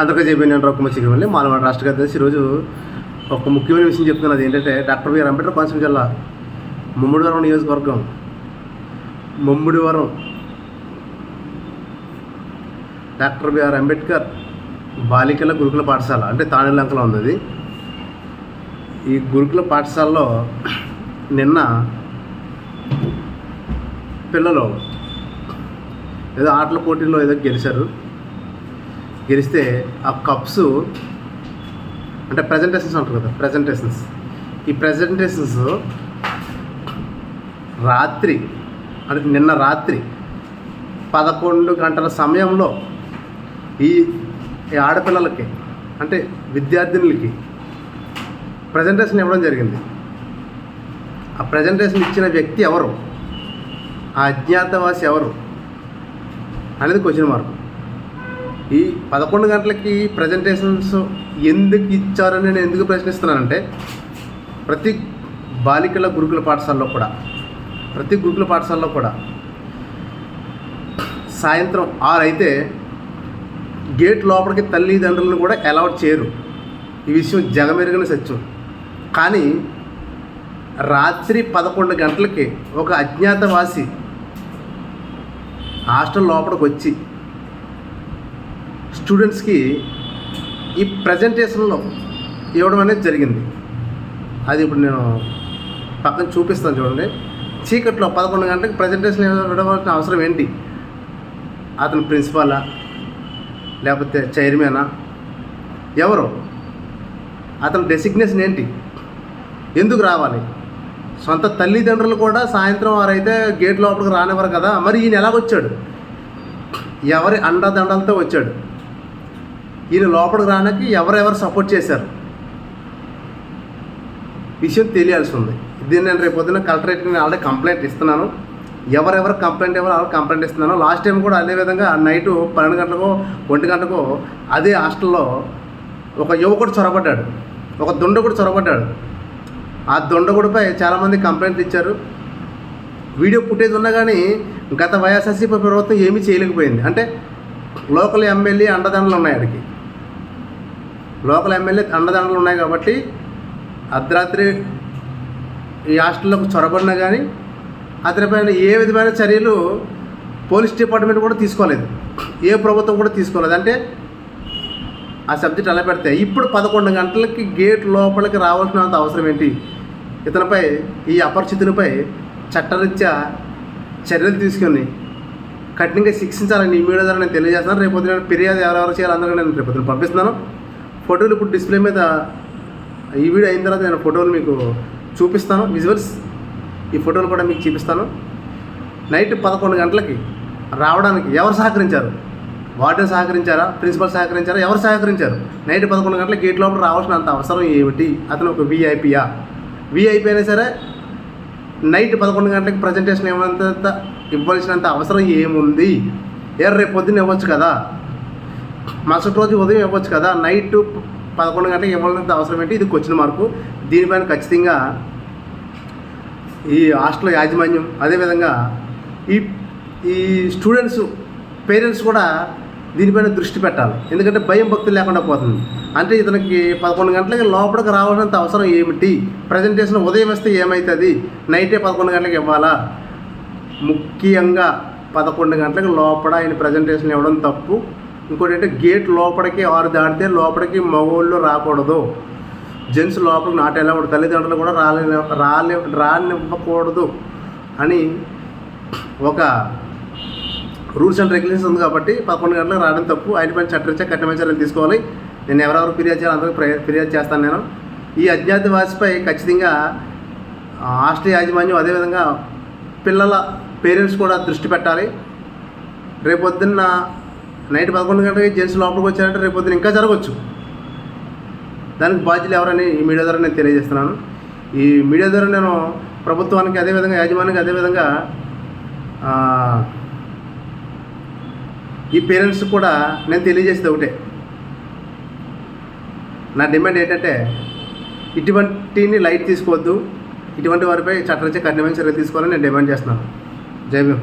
అందరికీ చెప్పి నేను రొక్కమ చిగురు మాలవాడ రాష్ట్ర కార్యదర్శి ఈరోజు ఒక ముఖ్యమైన విషయం చెప్తున్నది ఏంటంటే డాక్టర్ బిఆర్ అంబేద్కర్ కోనసీమ జిల్లా ముమ్మిడివరం నియోజకవర్గం. ముమ్మిడివరం డాక్టర్ బిఆర్ అంబేద్కర్ బాలికల గురుకుల పాఠశాల అంటే తాణిలంకలో ఉంది అది ఈ గురుకుల పాఠశాలలో నిన్న పిల్లలు ఏదో ఆటల పోటీల్లో ఏదో గెలిచారు. గెలిస్తే ఆ కప్స్ అంటే ప్రజెంటేషన్స్ అంటారు కదా ప్రజెంటేషన్స్ ఈ ప్రజెంటేషన్స్ రాత్రి అంటే నిన్న రాత్రి పదకొండు గంటల సమయంలో ఈ ఆడపిల్లలకి అంటే విద్యార్థినులకి ప్రజెంటేషన్ ఇవ్వడం జరిగింది. ఆ ప్రజెంటేషన్ ఇచ్చిన వ్యక్తి ఎవరు? ఆ అజ్ఞాతవాసి ఎవరు? అనేది క్వశ్చన్ మార్క్ ఈ పదకొండు గంటలకి ప్రజెంటేషన్స్ ఎందుకు ఇచ్చారని నేను ఎందుకు ప్రశ్నిస్తున్నానంటే ప్రతి బాలికల గురుకుల పాఠశాలలో కూడా ప్రతి గురుకుల పాఠశాలలో కూడా సాయంత్రం ఆరు అయితే గేట్ లోపలికి తల్లిదండ్రులను కూడా అలౌట్ చేయరు. ఈ విషయం జగమెరుగని సత్యం. కానీ రాత్రి పదకొండు గంటలకి ఒక అజ్ఞాతవాసి హాస్టల్ లోపలికి వచ్చి స్టూడెంట్స్కి ఈ ప్రజెంటేషన్లో ఇవ్వడం అనేది జరిగింది. అది ఇప్పుడు నేను పక్కన చూపిస్తాను చూడండి. చీకట్లో పదకొండు గంటలకు ప్రజెంటేషన్ ఇవ్వడం అవసరం ఏంటి? అతను ప్రిన్సిపాలా? లేకపోతే చైర్మనా? ఎవరు? అతని డెసిగ్నేషన్ ఏంటి? ఎందుకు రావాలి? సొంత తల్లిదండ్రులు కూడా సాయంత్రం వారైతే గేట్ లోపలికి రానివ్వరు కదా? మరి ఈయన ఎలాగొచ్చాడు? ఎవరి అండదండలతో వచ్చాడు? ఈయన లోపలికి రానికి ఎవరెవరు సపోర్ట్ చేశారు? విషయం తెలియాల్సి ఉంది దీన్ని నేను రేపు పొద్దున్న కలెక్టరేట్కి నేను ఆల్రెడీ కంప్లైంట్ ఇస్తున్నాను. ఎవరెవరు కంప్లైంట్ ఎవరు ఆల్రెడీ కంప్లైంట్ ఇస్తున్నాను. లాస్ట్ టైం కూడా అదే విధంగా నైట్ పన్నెండు గంటలకు ఒంటి గంటకు అదే హాస్టల్లో ఒక యువకుడు చొరబడ్డాడు. ఒక దుండగుడు చొరబడ్డాడు. ఆ దుండగుడిపై చాలామంది కంప్లైంట్లు ఇచ్చారు. వీడియో ఫుటేజ్ ఉన్నా కానీ గత వైఎస్ఆర్సీపీ ప్రభుత్వం ఏమీ చేయలేకపోయింది. అంటే లోకల్ ఎమ్మెల్యే అండదండలు ఉన్నాయి ఆడికి. లోకల్ ఎమ్మెల్యే అండదండలు ఉన్నాయి కాబట్టి అర్ధరాత్రి ఈ హాస్టల్లోకి చొరబడినా కానీ అతనిపైన ఏ విధమైన చర్యలు పోలీస్ డిపార్ట్మెంట్ కూడా తీసుకోలేదు. ఏ ప్రభుత్వం కూడా తీసుకోలేదు. అంటే ఆ సబ్జెక్ట్ అలా పెడితే ఇప్పుడు పదకొండు గంటలకి గేట్ లోపలికి రావాల్సినంత అవసరం ఏంటి? ఇతనిపై ఈ అపరిచితునిపై చట్టరీత్యా చర్యలు తీసుకొని కఠినంగా శిక్షించాలని ఈ మీడియా ద్వారా నేను తెలియజేస్తున్నాను. రేపు నేను ఫిర్యాదు ఎవరెవరు చేయాలి అందరికీ నేను రేపు పంపిస్తున్నాను. ఫోటోలు ఇప్పుడు డిస్ప్లే మీద ఈ వీడియో అయిన తర్వాత నేను ఫోటోలు మీకు చూపిస్తాను. విజువల్స్ ఈ ఫోటోలు కూడా మీకు చూపిస్తాను. నైట్ పదకొండు గంటలకి రావడానికి ఎవరు సహకరించారు? వార్డెన్ సహకరించారా? ప్రిన్సిపల్ సహకరించారా? ఎవరు సహకరించారు? నైట్ పదకొండు గంటలకు గేట్ లోపల రావాల్సిన అంత అవసరం ఏమిటి? అతను ఒక వీఐపీయా వీఐపీ అయినా సరే నైట్ పదకొండు గంటలకు ప్రజెంటేషన్ ఇవ్వనంత ఇవ్వాల్సినంత అవసరం ఏముంది? ఏ రేపు పొద్దున్న ఇవ్వచ్చు కదా? మరుసటి రోజు ఉదయం ఇవ్వచ్చు కదా నైట్ పదకొండు గంటలకు ఇవ్వాలంత అవసరం ఏంటి? ఇది క్వశ్చన్ మార్కు దీనిపైన ఖచ్చితంగా ఈ హాస్టల్ యాజమాన్యం అదేవిధంగా ఈ ఈ స్టూడెంట్స్ పేరెంట్స్ కూడా దీనిపైన దృష్టి పెట్టాలి. ఎందుకంటే భయం భక్తి లేకుండా పోతుంది. అంటే ఇతనికి పదకొండు గంటలకి లోపలికి రావాల్సినంత అవసరం ఏమిటి? ప్రజెంటేషన్ ఉదయం వస్తే ఏమవుతుంది నైటే పదకొండు గంటలకు ఇవ్వాలా? ముఖ్యంగా పదకొండు గంటలకు లోపల ఆయన ప్రజెంటేషన్ ఇవ్వడం తప్పు. ఇంకోటి అంటే గేట్ లోపలికి ఆరు దాటితే లోపలికి మగోళ్ళు రాకూడదు. జెంట్స్ లోపలికి నాట్ వెళ్ళకూడదు తల్లిదండ్రులు కూడా రాలే రాలే రానివ్వకూడదు అని ఒక రూల్స్ అండ్ రెగ్యులేషన్స్ ఉంది కాబట్టి పదకొండు గంటలకు రావడం తప్పు. ఆయన పైన చట్టరీత్యా కఠినమైన చర్యలు తీసుకోవాలి. నేను ఎవరెవరు ఫిర్యాదు చేయాలి అందరికీ ఫిర్యాదు చేస్తాను నేను. ఈ అజ్ఞాతవాసిపై ఖచ్చితంగా హాస్టల్ యాజమాన్యం అదేవిధంగా పిల్లల పేరెంట్స్ కూడా దృష్టి పెట్టాలి. రేపొద్దున్న నైట్ పదకొండు గంటలకి జెంట్స్ లోపలికి వచ్చారంటే రేపొద్దున ఇంకా జరగవచ్చు దానికి బాధ్యులు ఎవరని ఈ మీడియా ద్వారా నేను తెలియజేస్తున్నాను. ఈ మీడియా ద్వారా నేను ప్రభుత్వానికి అదేవిధంగా యాజమాన్యానికి అదేవిధంగా ఈ పేరెంట్స్ కూడా నేను తెలియజేసేది ఒకటే. నా డిమాండ్ ఏంటంటే ఇటువంటిని లైట్ తీసుకోవద్దు. ఇటువంటి వారిపై చట్టరీత్యా కఠినమైన చర్యలు తీసుకోవాలని నేను డిమాండ్ చేస్తున్నాను. జై భీమ్.